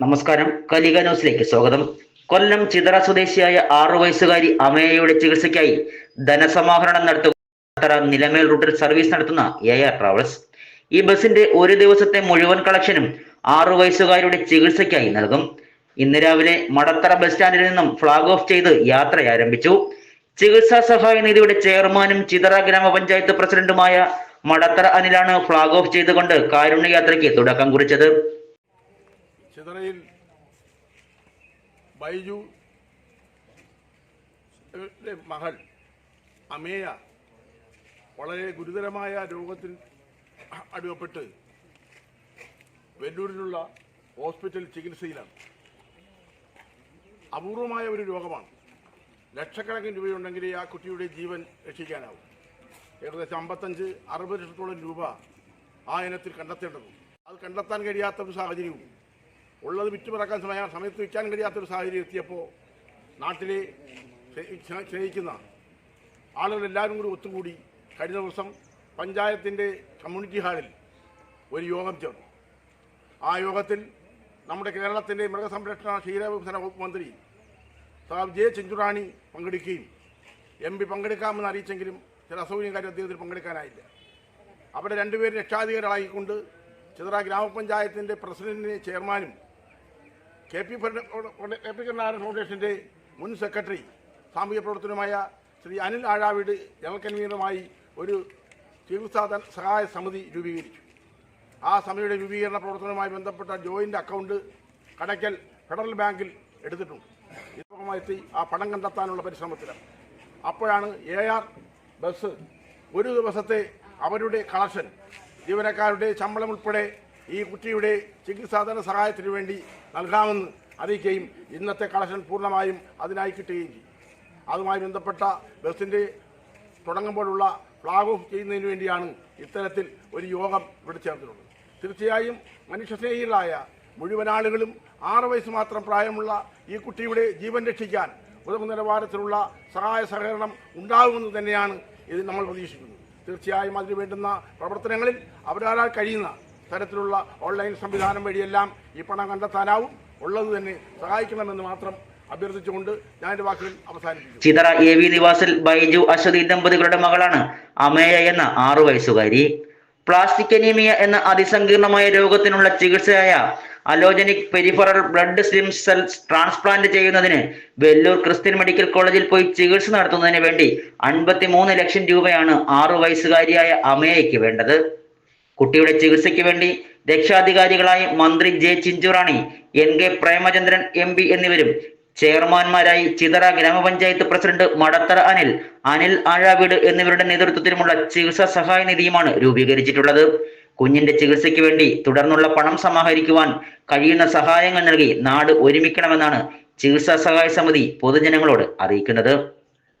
നമസ്കാരം. കലിക ന്യൂസിലേക്ക് സ്വാഗതം. കൊല്ലം ചിതറ സ്വദേശിയായ ആറു വയസ്സുകാരി അമേയയുടെ ചികിത്സയ്ക്കായി ധനസമാഹരണം നടത്തുക നിലമേൽ റൂട്ടിൽ സർവീസ് നടത്തുന്ന എ ആർ ട്രാവൽസ് ഈ ബസിന്റെ ഒരു ദിവസത്തെ മുഴുവൻ കളക്ഷനും ആറു വയസ്സുകാരിയുടെ ചികിത്സയ്ക്കായി നൽകും. ഇന്ന് രാവിലെ മടത്തറ ബസ് സ്റ്റാൻഡിൽ നിന്നും ഫ്ളാഗ് ഓഫ് ചെയ്ത് യാത്ര ആരംഭിച്ചു ചികിത്സാ സഹായ നിധിയുടെ ചെയർമാനും ചിതറ ഗ്രാമപഞ്ചായത്ത് പ്രസിഡന്റുമായ മടത്തറ അനിലാണ് ഫ്ളാഗ് ഓഫ് ചെയ്തുകൊണ്ട് കാരുണ്യ യാത്രയ്ക്ക് തുടക്കം കുറിച്ചത്. ചിതറയിൽ ബൈജു മകൾ അമേയ വളരെ ഗുരുതരമായ രോഗത്തിൽ അടുവപ്പെട്ട് വെല്ലൂരിലുള്ള ഹോസ്പിറ്റൽ ചികിത്സയിലാണ്. അപൂർവമായ ഒരു രോഗമാണ്. ലക്ഷക്കണക്കിന് രൂപയുണ്ടെങ്കിലേ ആ കുട്ടിയുടെ ജീവൻ രക്ഷിക്കാനാവും. ഏകദേശം അമ്പത്തഞ്ച് അറുപത് ലക്ഷത്തോളം രൂപ ആ ഇനത്തിൽ കണ്ടെത്തേണ്ടതും അത് കണ്ടെത്താൻ കഴിയാത്ത ഒരു സാഹചര്യവും ഉള്ളത് വിറ്റുപിറക്കാൻ സമയ സമയത്ത് വിൽക്കാൻ കഴിയാത്തൊരു സാഹചര്യം എത്തിയപ്പോൾ നാട്ടിലെ ആളുകൾ ആളുകളെല്ലാവരും കൂടി ഒത്തുകൂടി കഴിഞ്ഞ ദിവസം പഞ്ചായത്തിന്റെ കമ്മ്യൂണിറ്റി ഹാളിൽ ഒരു യോഗം ചേർന്നു. ആ യോഗത്തിൽ നമ്മുടെ കേരളത്തിന്റെ മൃഗസംരക്ഷണ ക്ഷീരവികസന വകുപ്പ് മന്ത്രി സാബ് ജെ ചെഞ്ചുറാണി പങ്കെടുക്കുകയും എം പി പങ്കെടുക്കാമെന്ന് അറിയിച്ചെങ്കിലും ചില അസൗകര്യം കാര്യം അദ്ദേഹത്തിന് പങ്കെടുക്കാനായില്ല. അവിടെ രണ്ടുപേരും രക്ഷാധികാരികളായിക്കൊണ്ട് ചിത്ര ഗ്രാമപഞ്ചായത്തിന്റെ പ്രസിഡന്റിനെ ചെയർമാനും K P K P Karunakaran ഫൗണ്ടേഷന്റെ മുൻ സെക്രട്ടറി സാമൂഹ്യ പ്രവർത്തനമായ ശ്രീ അനിൽ ആഴാവീട് ജനറൽ കൺവീനറുമായി ഒരു ചികിത്സാ സഹായ സമിതി രൂപീകരിച്ചു. ആ സമിതിയുടെ രൂപീകരണ പ്രവർത്തനവുമായി ബന്ധപ്പെട്ട ജോയിന്റ് അക്കൗണ്ട് കടയ്ക്കൽ ഫെഡറൽ ബാങ്കിൽ എടുത്തിട്ടുണ്ട്. ഇതുമായി ആ പണം കണ്ടെത്താനുള്ള പരിശ്രമത്തിലാണ്. അപ്പോഴാണ് എ ആർ ബസ് ഒരു ദിവസത്തെ അവരുടെ കളക്ഷൻ ജീവനക്കാരുടെ ശമ്പളം ഉൾപ്പെടെ ഈ കുട്ടിയുടെ ചികിത്സാധന സഹായത്തിനു വേണ്ടി നൽകാമെന്ന് അറിയിക്കുകയും ഇന്നത്തെ കളക്ഷൻ പൂർണമായും അതിനായി കിട്ടുകയും ചെയ്യും. അതുമായി ബന്ധപ്പെട്ട ബസിന്റെ തുടങ്ങുമ്പോഴുള്ള ഫ്ലാഗ് ഓഫ് ചെയ്യുന്നതിന് വേണ്ടിയാണ് ഇത്തരത്തിൽ ഒരു യോഗം ഇവിടെ ചേർത്തിട്ടുള്ളത്. തീർച്ചയായും മനുഷ്യസ്നേഹികളായ മുഴുവൻ ആളുകളും ആറ് വയസ്സ് മാത്രം പ്രായമുള്ള ഈ കുട്ടിയുടെ ജീവൻ രക്ഷിക്കാൻ ഉതകുന്ന നിലവാരത്തിലുള്ള സഹായ സഹകരണം ഉണ്ടാകുമെന്ന് തന്നെയാണ് ഇത് നമ്മൾ പ്രതീക്ഷിക്കുന്നത്. തീർച്ചയായും അതിന് വേണ്ടുന്ന പ്രവർത്തനങ്ങളിൽ അവരാരാൽ കഴിയുന്ന തരത്തിലുള്ള ഓൺലൈൻ സംവിധാനം വഴിയെല്ലാം ഈ പണം കണ്ടെത്താനാവും. ഉള്ളത് തന്നെ സഹായിക്കണമെന്ന് മാത്രം അഭ്യർത്ഥിച്ചുകൊണ്ട് ഞാൻ എന്റെ വാക്കുകൾ അവസാനിപ്പിക്കുന്നു. ചിതറ എ വി നിവാസിൽ ബൈജു അശ്വതി ദമ്പതികളുടെ മകളാണ് അമേയ എന്ന ആറു വയസ്സുകാരി. പ്ലാസ്റ്റിക് അനീമിയ എന്ന അതിസങ്കീർണമായ രോഗത്തിനുള്ള ചികിത്സയായ allogenic peripheral blood stem cells transplant ചെയ്യുന്നതിന് വെല്ലൂർ ക്രിസ്ത്യൻ മെഡിക്കൽ കോളേജിൽ പോയി ചികിത്സ നടത്തുന്നതിന് വേണ്ടി അൻപത്തിമൂന്ന് ലക്ഷം രൂപയാണ് ആറു വയസ്സുകാരിയായ അമേയയ്ക്ക് വേണ്ടത്. കുട്ടിയുടെ ചികിത്സയ്ക്ക് വേണ്ടി രക്ഷാധികാരികളായ മന്ത്രി J Chinchurani N K Premachandran M P എന്നിവരും ചെയർമാൻമാരായി ചിതറ ഗ്രാമപഞ്ചായത്ത് പ്രസിഡന്റ് മടത്തറ അനിൽ അനിൽ ആഴാവീട് എന്നിവരുടെ നേതൃത്വത്തിലുമുള്ള ചികിത്സാ സഹായ നിധിയുമാണ് രൂപീകരിച്ചിട്ടുള്ളത്. കുഞ്ഞിന്റെ ചികിത്സയ്ക്ക് വേണ്ടി തുടർന്നുള്ള പണം സമാഹരിക്കുവാൻ കഴിയുന്ന സഹായങ്ങൾ നൽകി നാട് ഒരുമിക്കണമെന്നാണ് ചികിത്സാ സഹായ സമിതി പൊതുജനങ്ങളോട് അറിയിക്കുന്നത്.